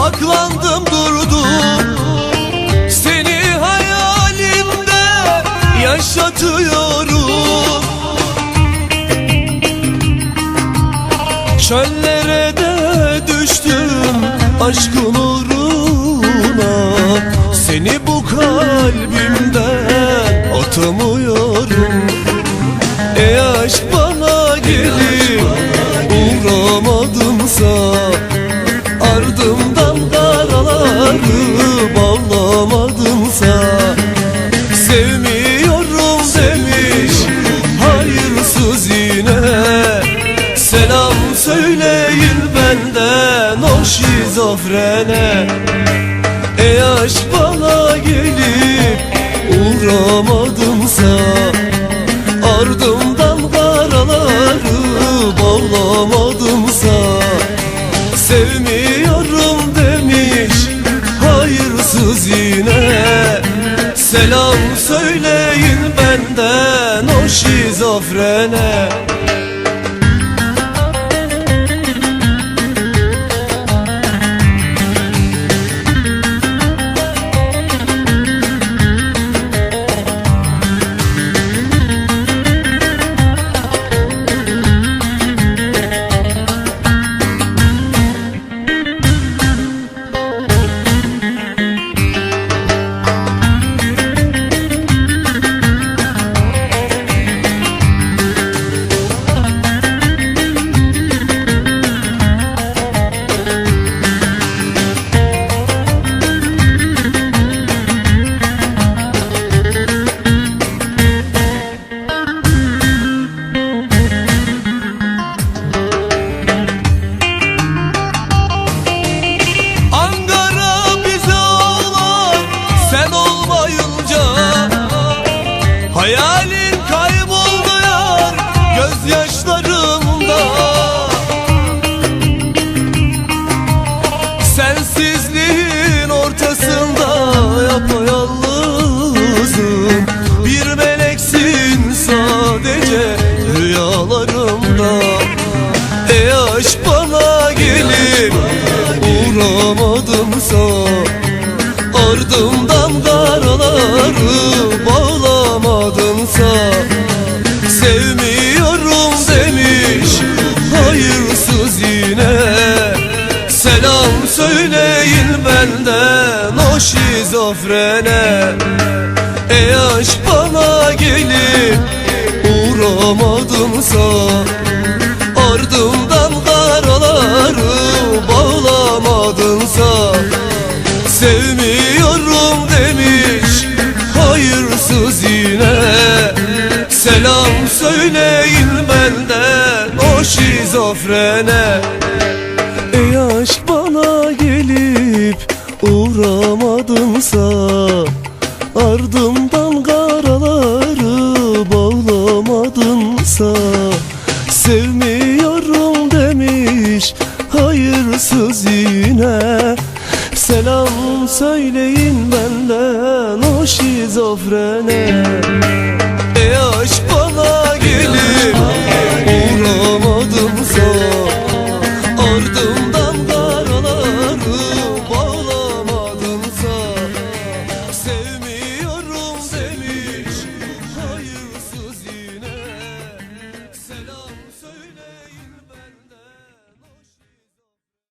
saklandım durdum. Seni hayalimde yaşatıyorum. Çöllere de düştüm aşkın uğruna. Seni bu kalbimden atamıyorum benden o şizofrene. Ey aşk bana gelip uğramadımsa Ardımdan karaları bağlamadımsa Sevmiyorum demiş hayırsız yine. Selam söyleyin benden o şizofrene gözyaşlarımda. Sensizliğin ortasında yapayalnızım. Bir meleksin sadece rüyalarımda. Ey aşk bana gelip uğramadımsa Ardımdan karaları bağlamadımsa benden o şizofrene. Ey aşk bana gelip uğramadımsa Ardımdan karaları bağlamadınsa Sevmiyorum demiş hayırsız yine. Selam söyleyin benden o şizofrene Ardımdan karaları bağlamadınsa Sevmiyorum demiş hayırsız yine. Selam söyleyin benden o şizofrene. Ey aşk bana gelip